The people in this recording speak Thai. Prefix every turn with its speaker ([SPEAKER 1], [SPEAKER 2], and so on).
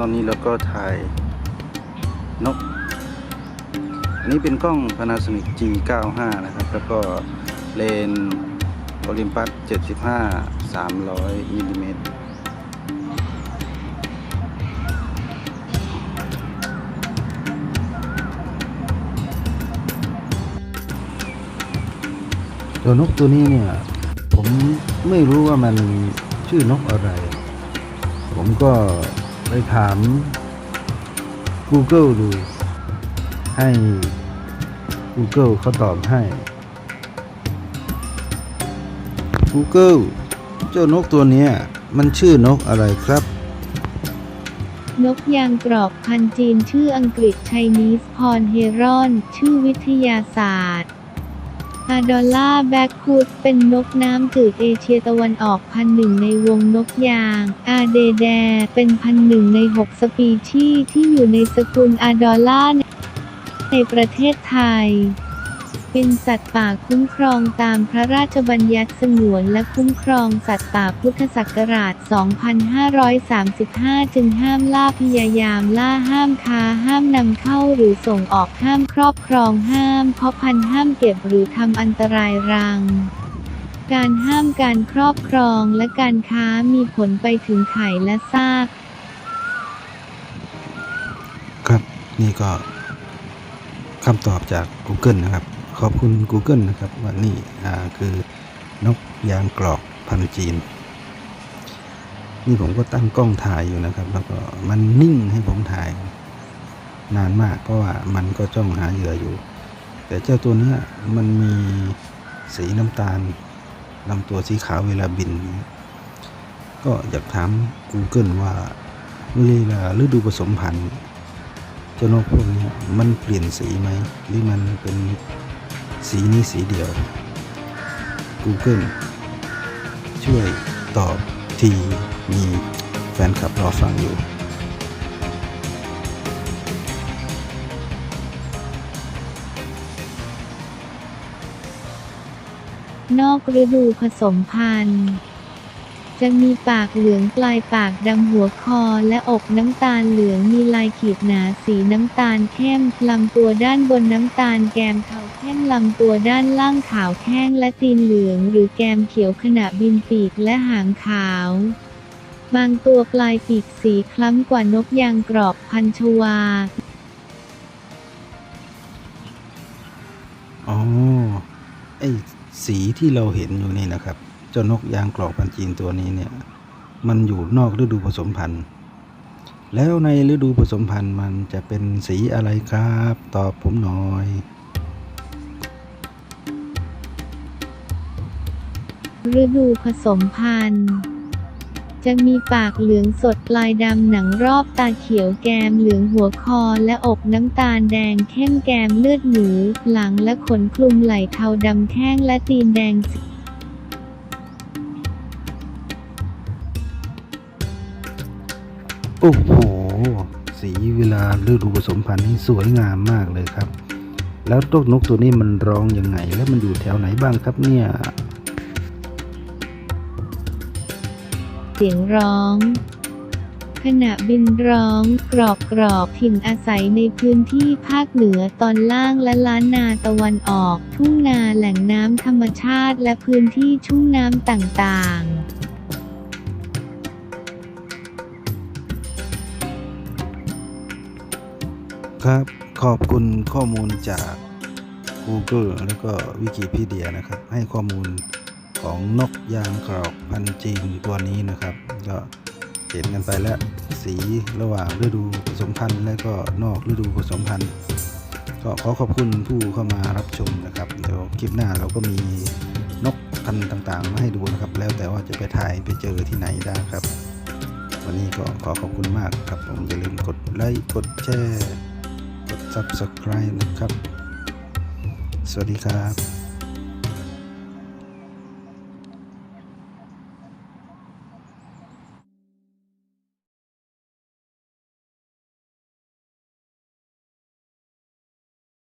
[SPEAKER 1] ตอนนี้เราก็ถ่ายนก อันนี้เป็นกล้อง Panasonic G95 นะครับ แล้วก็เลนโอลิมปัส 75 300มิลลิเมตรตัวนกตัวนี้เนี่ย ผมไม่รู้ว่ามันชื่อนกอะไร ผมก็ ไปถาม Google ดู ให้ Google เขาตอบให้ Google เจ้านกตัวนี้มันชื่อนกอะไรครับ
[SPEAKER 2] นกยางกรอบพันจีนชื่ออังกฤษไชนีสพรเฮรอน ชื่อวิทยาศาสตร์ อาดอลล่าแบ็กคูดเป็นนกน้ำจืดเอเชียตะวันออกพันหนึ่งในวงนกยาง อาเดแด เป็นพันหนึ่งในหกสปีชีส์ที่อยู่ในสกุลอาดอลล่าในประเทศไทย เป็นสัตว์ป่าคุ้มครองตามพระราชบัญญัติสงวนและคุ้มครองสัตว์ป่าพุทธศักราช 2535 จึงห้ามล่าพยายามล่าห้ามค้าห้ามนำเข้าหรือส่งออกห้ามครอบครองห้ามเพาะพันธุ์ห้ามเก็บหรือทำอันตรายรังการห้ามการครอบครองและการค้ามีผลไปถึงไข่และซาก
[SPEAKER 1] ครับนี่ก็คำตอบจาก Google นะครับ ขอบคุณ Google นะครับว่านี่คือนกยางกรอกพันจีน นี่ผมก็ตั้งกล้องถ่ายอยู่นะครับ แล้วก็มันนิ่งให้ผมถ่าย นานมากเพราะว่ามันก็จ้องหาเหยื่ออยู่ แต่เจ้าตัวนี้มันมีสีน้ำตาลลำตัวสีขาวเวลาบิน ก็อยากถาม Google ว่าเวลาฤดูผสมพันธุ์เจ้านกพวกนี้มันเปลี่ยนสีไหมหรือมันเป็น สีนี้สีเดียว Google ช่วยตอบทีมีแฟนคลับรอฟังอยู่
[SPEAKER 2] นอกฤดูผสมพันธุ์ จะมีปากเหลืองปลายปากดำหัวคอและอกน้ำตาลเหลืองมีลายขีดหนาสีน้ำตาลเข้มลำตัวด้านบนน้ำตาลแกมเทาเข้มลำตัวด้านล่างขาวแข้งและตีนเหลือง หรือแกมเขียวขณะบินปีกและหางขาวบางตัวปลายปีกสีคล้ำกว่านกยางกรอบพันชวา
[SPEAKER 1] อ๋อ ไอสีที่เราเห็นอยู่นี่นะครับ จ้านกยางกรอกพันจีนตัวนี้เนี่ยมันอยู่นอกฤดูผสมพันธุ์ แล้วในฤดูผสมพันธุ์มันจะเป็นสีอะไรครับ ตอบผมหน่อย
[SPEAKER 2] ฤดูผสมพันธุ์ จะมีปากเหลืองสดปลายดำหนังรอบตาเขียวแกมเหลืองหัวคอและอกน้ำตาลแดงเข้มแกมเลือดหมูหลังและขนคลุมไหล่เทาดำแข้งและตีนแดง
[SPEAKER 1] โอ้โห สีเวลาฤดูผสมพันธุ์นี่สวยงามมากเลยครับ แล้วต้นนกตัวนี้มันร้องยังไง แล้วมันอยู่แถวไหนบ้างครับเนี่ย
[SPEAKER 2] เสียงร้อง ขณะบินร้อง กรอบกรอบถิ่นอาศัยในพื้นที่ภาคเหนือตอนล่างและล้านนาตะวันออก ทุ่งนาแหล่งน้ำธรรมชาติและพื้นที่ชุ่มน้ำต่างๆ
[SPEAKER 1] ครับ ขอบคุณข้อมูลจาก Google แล้วก็วิกิพีเดียนะครับ ให้ข้อมูลของนกยางกรอกพันธุ์จีนตัวนี้นะครับ ก็เห็นกันไปแล้วสีระหว่างฤดูผสมพันธุ์และก็นอกฤดูผสมพันธุ์ก็ขอขอบคุณผู้เข้ามารับชมนะครับเดี๋ยวคลิปหน้าเราก็มีนกพันธุ์ต่างๆ มาให้ดูนะครับ แล้วแต่ว่าจะไปถ่ายไปเจอที่ไหนได้ครับ วันนี้ก็ขอขอบคุณมากครับผมอย่าลืมกดไลค์กดแชร์ subscribe นะครับ สวัสดีครับ